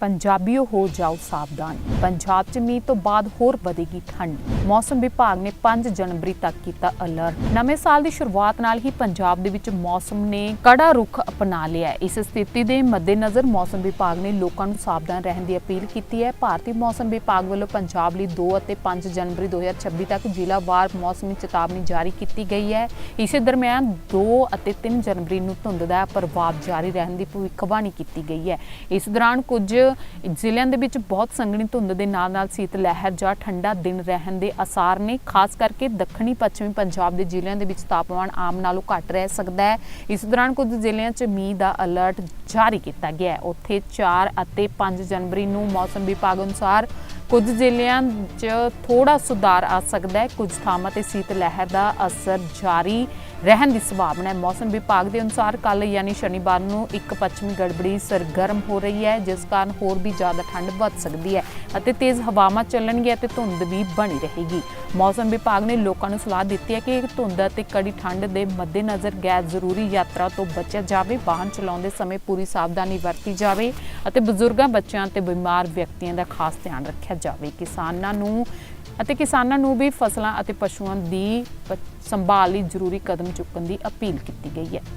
ਪੰਜਾਬੀਓ ਹੋ ਜਾਓ ਸਾਵਧਾਨ। ਪੰਜਾਬ 'ਚ ਮੀਂਹ ਤੋਂ ਬਾਅਦ ਹੋਰ ਵਧੇਗੀ ਠੰਡ। ਮੌਸਮ ਵਿਭਾਗ ਨੇ 5 ਜਨਵਰੀ ਤੱਕ ਕੀਤਾ ਅਲਰਟ। ਨਵੇਂ ਸਾਲ ਦੀ ਸ਼ੁਰੂਆਤ ਨਾਲ ਹੀ ਪੰਜਾਬ ਦੇ ਵਿੱਚ ਮੌਸਮ ਨੇ ਕੜਾ ਰੁਖ ਅਪਣਾ ਲਿਆ ਹੈ। ਇਸ ਸਥਿਤੀ ਦੇ ਮੱਦੇਨਜ਼ਰ ਮੌਸਮ ਵਿਭਾਗ ਨੇ ਲੋਕਾਂ ਨੂੰ ਸਾਵਧਾਨ ਰਹਿਣ ਦੀ ਅਪੀਲ ਕੀਤੀ ਹੈ। ਭਾਰਤੀ ਮੌਸਮ ਵਿਭਾਗ ਵੱਲੋਂ ਪੰਜਾਬ ਲਈ 2 ਅਤੇ 5 ਜਨਵਰੀ 2026 ਤੱਕ ਜ਼ਿਲ੍ਹਾਵਾਰ ਮੌਸਮੀ ਚੇਤਾਵਨੀ ਜਾਰੀ ਕੀਤੀ ਗਈ ਹੈ। ਇਸੇ ਦਰਮਿਆਨ 2 ਅਤੇ 3 ਜਨਵਰੀ ਨੂੰ ਧੁੰਦ ਦਾ ਪ੍ਰਭਾਵ ਜਾਰੀ ਰਹਿਣ ਦੀ ਭਵਿੱਖਬਾਣੀ ਕੀਤੀ ਗਈ ਹੈ। ਇਸ ਦੌਰਾਨ ਕੁਝ ਜ਼ਿਲ੍ਹਿਆਂ ਦੇ ਵਿੱਚ ਬਹੁਤ ਸੰਘਣੀ ਧੁੰਦ ਦੇ ਨਾਲ ਨਾਲ ਸੀਤ ਲਹਿਰ ਜਾਂ ਠੰਡਾ ਦਿਨ ਰਹਿਣ ਦੇ ਅਸਾਰ ਨੇ, ਖਾਸ ਕਰਕੇ ਦੱਖਣੀ ਪੱਛਮੀ ਪੰਜਾਬ ਦੇ ਜ਼ਿਲ੍ਹਿਆਂ ਦੇ ਵਿੱਚ ਤਾਪਮਾਨ ਆਮ ਨਾਲੋਂ ਘੱਟ ਰਹਿ ਸਕਦਾ ਹੈ। ਇਸ ਦੌਰਾਨ ਕੁਝ ਜ਼ਿਲ੍ਹਿਆਂ 'ਚ ਮੀਂਹ ਦਾ ਅਲਰਟ ਜਾਰੀ ਕੀਤਾ ਗਿਆ ਹੈ। ਉੱਥੇ 4 ਅਤੇ 5 ਜਨਵਰੀ ਨੂੰ ਮੌਸਮ ਵਿਭਾਗ ਅਨੁਸਾਰ ਕੁਝ ਜ਼ਿਲ੍ਹਿਆਂ 'ਚ ਥੋੜਾ ਸੁਧਾਰ ਆ ਸਕਦਾ ਹੈ। ਕੁਝ ਥਾਵਾਂ ਤੇ ਸੀਤ ਲਹਿਰ ਦਾ ਅਸਰ ਜਾਰੀ ਰਹਿਣ ਦੀ ਸੰਭਾਵਨਾ ਹੈ। ਮੌਸਮ ਵਿਭਾਗ ਦੇ ਅਨੁਸਾਰ ਕੱਲ ਯਾਨੀ ਸ਼ਨੀਵਾਰ ਨੂੰ ਇੱਕ ਪੱਛਮੀ ਗੜਬੜੀ ਸਰਗਰਮ ਹੋ ਰਹੀ ਹੈ, ਜਿਸ ਕਾਰਨ ਹੋਰ ਵੀ ਜ਼ਿਆਦਾ ਠੰਡ ਵੱਧ ਸਕਦੀ ਹੈ। ਅਤੇ ਤੇਜ਼ ਹਵਾਵਾਂ ਚੱਲਣਗੀਆਂ ਅਤੇ ਧੁੰਦ ਵੀ ਬਣੀ ਰਹੇਗੀ। ਮੌਸਮ ਵਿਭਾਗ ਨੇ ਲੋਕਾਂ ਨੂੰ ਸਲਾਹ ਦਿੱਤੀ ਹੈ ਕਿ ਧੁੰਦ ਅਤੇ ਕੜੀ ਠੰਡ ਦੇ ਮੱਦੇਨਜ਼ਰ ਗੈਰ ਜ਼ਰੂਰੀ ਯਾਤਰਾ ਤੋਂ ਬਚਿਆ ਜਾਵੇ, ਵਾਹਨ ਚਲਾਉਂਦੇ ਸਮੇਂ ਪੂਰੀ ਸਾਵਧਾਨੀ ਵਰਤੀ ਜਾਵੇ ਅਤੇ ਬਜ਼ੁਰਗਾਂ, ਬੱਚਿਆਂ ਤੇ ਬਿਮਾਰ ਵਿਅਕਤੀਆਂ ਦਾ ਖਾਸ ਧਿਆਨ ਰੱਖਿਆ ਜਾਵੇ। ਕਿਸਾਨਾਂ ਨੂੰ ਅਤੇ ਕਿਸਾਨਾਂ ਨੂੰ ਵੀ ਫਸਲਾਂ ਅਤੇ ਪਸ਼ੂਆਂ ਦੀ ਸੰਭਾਲ ਲਈ ਜ਼ਰੂਰੀ ਕਦਮ ਚੁੱਕਣ ਦੀ ਅਪੀਲ ਕੀਤੀ ਗਈ ਹੈ।